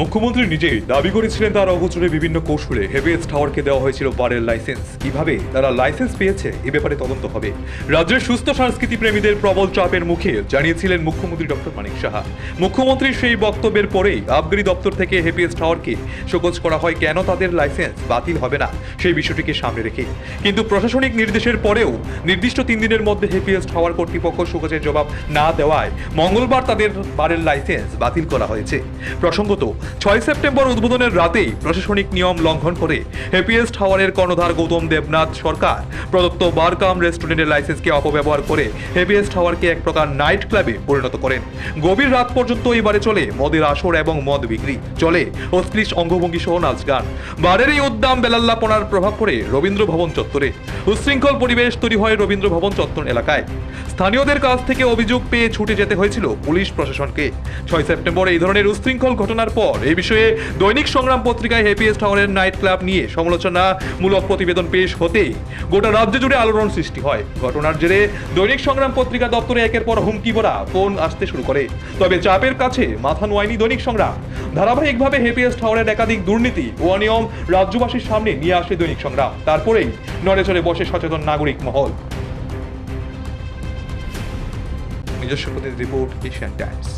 মুখ্যমন্ত্রী নিজেই দাবি করেছিলেন তার অগোচরে বিভিন্ন কৌশলে হেভিয়েস টাওয়ারকে দেওয়া হয়েছিল বারের লাইসেন্স। কীভাবে তারা লাইসেন্স পেয়েছে এ ব্যাপারে তদন্ত হবে। রাজ্যের সুস্থ সংস্কৃতি প্রেমীদের প্রবল চাপের মুখে জানিয়েছিলেন মুখ্যমন্ত্রী ডক্টর মানিক সাহা। মুখ্যমন্ত্রীর সেই বক্তব্যের পরেই আবগারি দপ্তর থেকে হেভিয়েস টাওয়ারকে শোকজ করা হয় কেন তাদের লাইসেন্স বাতিল হবে না সেই বিষয়টিকে সামনে রেখে। কিন্তু প্রশাসনিক নির্দেশের পরেও নির্দিষ্ট তিন দিনের মধ্যে হেভিয়েস টাওয়ার কর্তৃপক্ষ শোকজের জবাব না দেওয়ায় মঙ্গলবার তাদের বারের লাইসেন্স বাতিল করা হয়েছে। প্রসঙ্গত ছয় সেপ্টেম্বর উদ্বোধনের রাতেই প্রশাসনিক নিয়ম লঙ্ঘন করে হ্যাপিয়েস্ট টাওয়ারের কর্ণধার গৌতম দেবনাথ সরকার, প্রদত্ত বার কাম রেস্টুরেন্টের লাইসেন্সকে অপব্যবহার করে হ্যাপিয়েস্ট টাওয়ারকে এক প্রকার নাইট ক্লাবে পরিণত করেন। গভীর রাত পর্যন্ত এবারে চলে মদের আসর এবং মদ বিক্রি। চলে অশ্লীল অঙ্গভঙ্গি সহ নাচ গান। বারের এই উদ্দাম বেলাল্লাপনার প্রভাব পড়ে রবীন্দ্র ভবন চত্বরে। উচ্ছৃঙ্খল পরিবেশ তৈরি হয় রবীন্দ্র ভবন চত্বর এলাকায়। স্থানীয়দের কাছ থেকে অভিযোগ পেয়ে ছুটে যেতে হয়েছিল পুলিশ প্রশাসনকে। ছয় সেপ্টেম্বর এই ধরনের উচ্ছৃঙ্খল ঘটনার পর এই বিষয়ে দৈনিক সংগ্রাম পত্রিকায় হ্যাপিয়েস্ট টাওয়ারের নাইট ক্লাব নিয়ে সমালোচনামূলক প্রতিবেদন পেশ হতেই গোটা রাজ্য জুড়ে আলোড়ন সৃষ্টি হয়। ঘটনার জেরে দৈনিক সংগ্রাম পত্রিকা দপ্তরে একের পর হুমকি ভরা ফোন আসতে শুরু করে। তবে চাপের কাছে মাথা নোয়ায়নি দৈনিক সংগ্রাম। ধারাবাহিকভাবে হ্যাপিয়েস্ট টাওয়ারের একাধিক দুর্নীতি ও অনিয়ম রাজ্যবাসীর সামনে নিয়ে আসে দৈনিক সংগ্রাম। তারপরেই নড়ে চড়ে বসে সচেতন নাগরিক মহল। নিজস্ব প্রতিনিধি রিপোর্ট এশিয়ান টাইমস